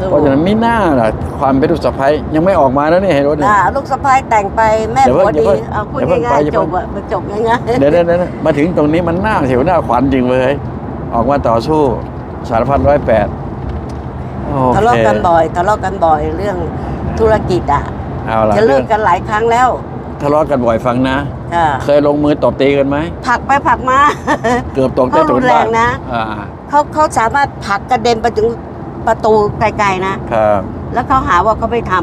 ถูกเพราะฉะนั้นไม่น่าล่ะความเป็นลูกสะใภ้ยังไม่ออกมาแล้วเนี่ยเห็นรถเนี่ย อ่าลูกสะพ้ายแต่งไปแม่เดี๋ยวผัวเพิ่งดีเดี๋ยวเอาพูดเดี๋ยวเพิ่งง่ายไป ๆจบอะมันจบง่ายเดี๋ยวเดี๋ยวเดี๋ยวมาถึงตรงนี้มันน่าเสียวหน้าขวัญจริงเลยออกมาต่อสู้สารพัดร้อยแปดโอๆเคทะเลาะกันบ่อยทะเลาะกันบ่อยเรื่องธุรกิจอะเอาละจะเลิเรื่องกกันหลายครั้งแล้วทะเลาะกันบ่อยฟังนะ อ่าเคยลงมือตบตีกันไหมผลักไปผลักมา เกือบตกใต้เขารุถุนนแรบ้างนนะ อ่า เขาเขาสามารถผลักกระเด็นไปถึง ประตูไกลๆนะ ครับ แล้วเขาหาว่าเขาไม่ท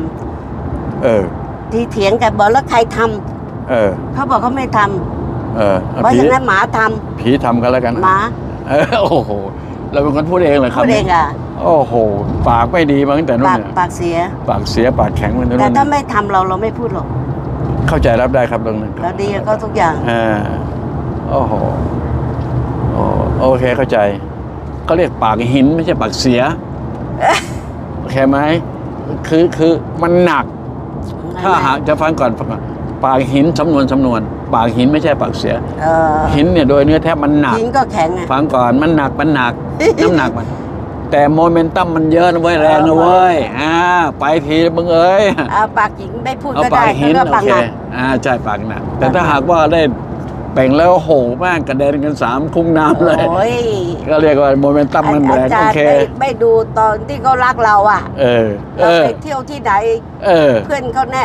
ำเออ ที่เถียงกันบอกแล้วใครทำเออ เขาบอกเขาไม่ทำเออเอาเพราะผีฉะนั้นหมาทำผีทำกันแล้วกันหมาเออโอ้โห เราเป็นคนพูดเองเลยครับพูดเองอะโอ้โห ปากไม่ดีมาตั้งแต่นู่นปากเนี่ยปากเสีย ปากเสียปากแข็งมาตั้งแต่แต่นู่นถ้าไม่ทำเราเราไม่พูดหรอกเข้าใจรับได้ครับตรงนั้นเราดีกับเขาทุกอย่าง อ่าโอ้โหโอ้โอเคเข้าใจเขาเรียกปากหินไม่ใช่ปากเสีย โอเคไหมคือคือมันหนัก ถ้าหากจะฟังก่อนฟังก่อนปากหินสำนวนสำนวน ปากหินไม่ใช่ปากเสียเออหินเนี่ยโดยเนื้อแท้มันหนักหินก็แข็งอะฟังก่อนมันหนักมันหนักน้ำหนักมัน แต่โมเมนตัมมันเยอะนะเว้ยแรงนะเว้ยอ่าไปทีมึงเอ้ยเอาปากหินไม่พูดเอาก็ปาได้กหินก็โอปากเคหนักอ่าใช่ปากหนักแต่ถ้าหากว่าได้ เป่งแล้วโหมากกระเด็นกันสามคุ้งน้ำเลย โอ้ยก็เรียกว่าโมเมนตัมมันอาแรงจาโอรย์เค ไม่ไม่ดูตอนที่เขารักเราอะ เออ เอเราอ ไปเที่ยวที่ไหนเออเพื่อนเขาแน่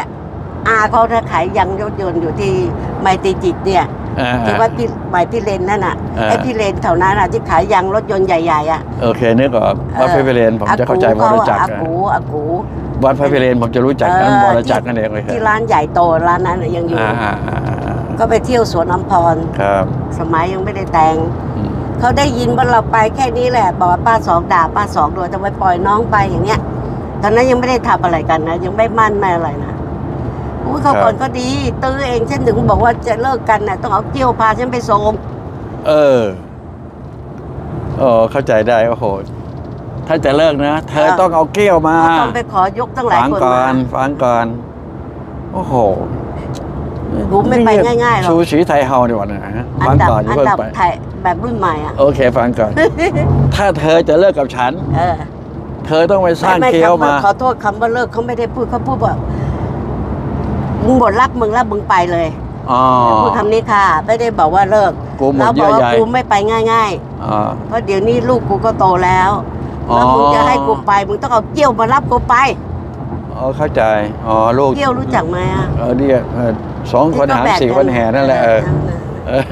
อาเขาถ้าขายยังรถยนต์อยู่ที่ไมตรีจิตเนี่ยอ่า ที่ว่าพี่หมายพี่เลนนั่นน่ะอ่าไอ้พี่เลนแถวนั้นน่ะที่ขายยางรถยนต์ใหญ่ๆอะโอเคนึกออกวัดพระพิเรนผมจะเข้าใจอวรจักรอาอะกูอากูวัดพระพิเรนผมจะรู้จักกันเออวรจักรนั่นเองเลยครัที่บร้านใหญ่โตร้านนั้นน่ะยังอยู่ อ่าอ่าอ่าอ่า ก็ไปเที่ยวสวนน้ำพร ครับสมัยยังไม่ได้แต่ง อืมเขาได้ยินว่าเราไปแค่นี้แหละ บอกว่าป้าสองด่าป้าสองโดยจะไปปล่อยน้องไปอย่างเงี้ย ตอนนั้นยังไม่ได้ทำอะไรกันนะ ยังไม่มั่นไม่อะไรนะอุ้ยเขาก่อนก็ดี ตื้อเองฉันถึงบอกว่าจะเลิกกันนะต้องเอาเกี้ยวพาฉันไปส่งเออโอ้เข้าใจได้โอ้โห ถ้าจะเลิกนะ เธอเออต้องเอาเกี้ยวมาก็ต้องไปขอยกตั้งหลายฟังคนก่อมานฟังก่อน โอ้โห กูไม่ไปง่ายๆหรอกชูชีไทยเฮาดีกว่านะฮะอัฟันงดับก่อนอย่าอันเพิ่งดับไปไทยแบบรุ่นใหม่อะโอเคฟังก่อน ถ้าเธอจะเลิกกับฉันเออเธอต้องไปสร้างไม่เกี้ยวคำมาขอโทษคำว่าเลิกเขาไม่ได้พูดเขาพูดว่ามึงหมดรักมึงแล้วมึงไปเลยอ๋อพูดคำนี้ค่ะ ไม่ได้บอกว่าเลิกกูหมดเราบเยื่อกอว่าใยกูไม่ไปง่ายอ๋อๆเพราะเดี๋ยวนี้ลูกกูก็โตแล้วอ๋อแล้วมึงจะให้กูไปมึงต้องเอาเกี้ยวมารับกูไป อ๋อเข้าใจ อ๋อลูกเกี้ยวรู้จักไหมอะเออเนี่ยเออสองคนหามที่ก็แบกสี่คนแห่นั่นแหละเออนั่นน่ะเออ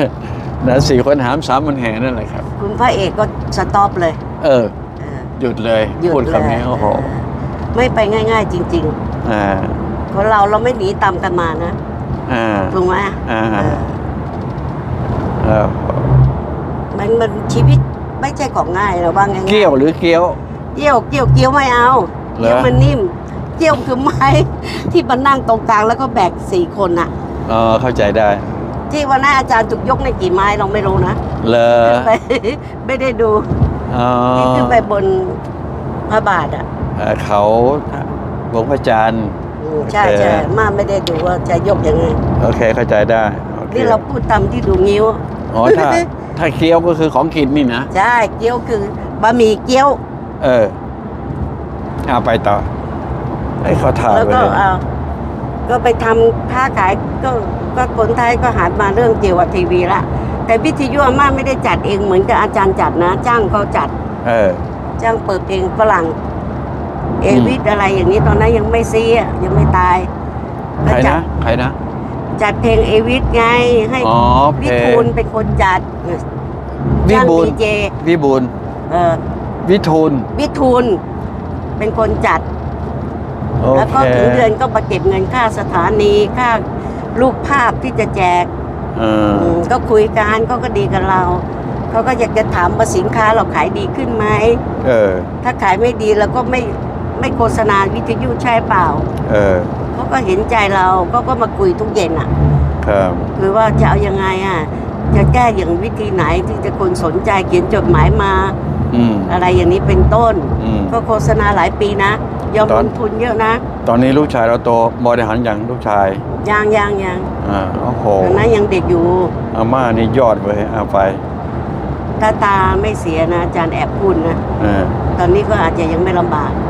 นะสี่คนหามสามคนแห่นั่นแหละครับ คุณพระเอกก็สต็อปเลย เออเออหยุดเลยหยุดพูดคำนี้เลยโอ้โหไม่ไปง่าย ๆ จริงอ่าๆคนเราเราไม่หนีตามกันมานะอ่าถูกไหมอ่าเออเออมันมันชีวิตไม่ใช่ของง่ายเราว่าง่ายๆเกี้ยวหรือเกี้ยว เกี้ยวเกี้ยวเกี้ยวไม่เอาเหรอเกี้ยวมันนิ่ม เกี้ยวคือไม้ที่มันนั่งตรงกลางแล้วก็แบกสี่คนน่ะอ๋อเข้าใจได้ ที่วันนั้นอาจารย์จุกยกในกี่ไม้เราไม่รู้นะเลอขึ้นไปไม่ได้ดูอ๋อที่ขึ้นไปบนพระบาทอะเอ่อเขาหลวงพระจันทร์อืมใช่โอเคใช่มาไม่ได้ดูว่าจะยกยังไงโอเคเข้าใจได้โอเคนี่เราพูดตามที่ดูงิ้วอ๋อถ้าถ้าเกี้ยวก็คือของกินนี่นะ ใช่ เกี๊ยวคือบะหมี่เกี๊ยว เออเอาไปต่อ ให้เขาถ่ายแล้วไปก็เลยเอาก็ไปทำค้าขายก็ก็คนไทยก็หันมาเรื่องเกี่ยวกับทีวีละแต่พิธียุอาม่าไม่ได้จัดเองเหมือนกับอาจารย์จัดนะ จ้างเขาจัดเออ จ้างเปิดเพลงฝรั่ง เอวิสอะไรอย่างนี้ตอนนั้นยังไม่ซีอะยังไม่ตายใครก็จันะ ดใครนะ จัดเพลงเอวิสไงให้อ๋อเพวิลทูลงเป็นคนจัดวิจ้างบูลดีเจวิบูลเออวิทูลวิทูลเป็นคนจัดโอ แล้วเคก็ถึงเดือนก็มาเก็บเงินค่าสถานีค่ารูปภาพที่จะแจกเอออืมก็คุยกันเขาก็ดีกับเราเขาก็อยากจะถามว่าสินค้าเราขายดีขึ้นไหมเออถ้าขายไม่ดีเราก็ไม่ไม่โฆษณาวิทยุใช่เปล่าเออเขาก็เห็นใจเราเขาก็มาคุยทุกเย็นอะครับคือว่าจะเอายังไงอะจะแก้อย่างวิธีไหนที่จะคนสนใจเขียนจดหมายมาอืมอะไรอย่างนี้เป็นต้นอืมก็โฆษณาหลายปีนะ ยอมตลอน งทุนเยอะนะตอนนี้ลูกชายเราโตบริหารอย่างลูกชายยังยังยังอ่าโอ้โหตอนนั้นยังเด็กอยู่ อาม่านี่ยอดเลยเอาไปตาตาไม่เสียนะอาจารย์แอบพูดนะเออตอนนี้ก็อาจจะยังไม่ลำบากอ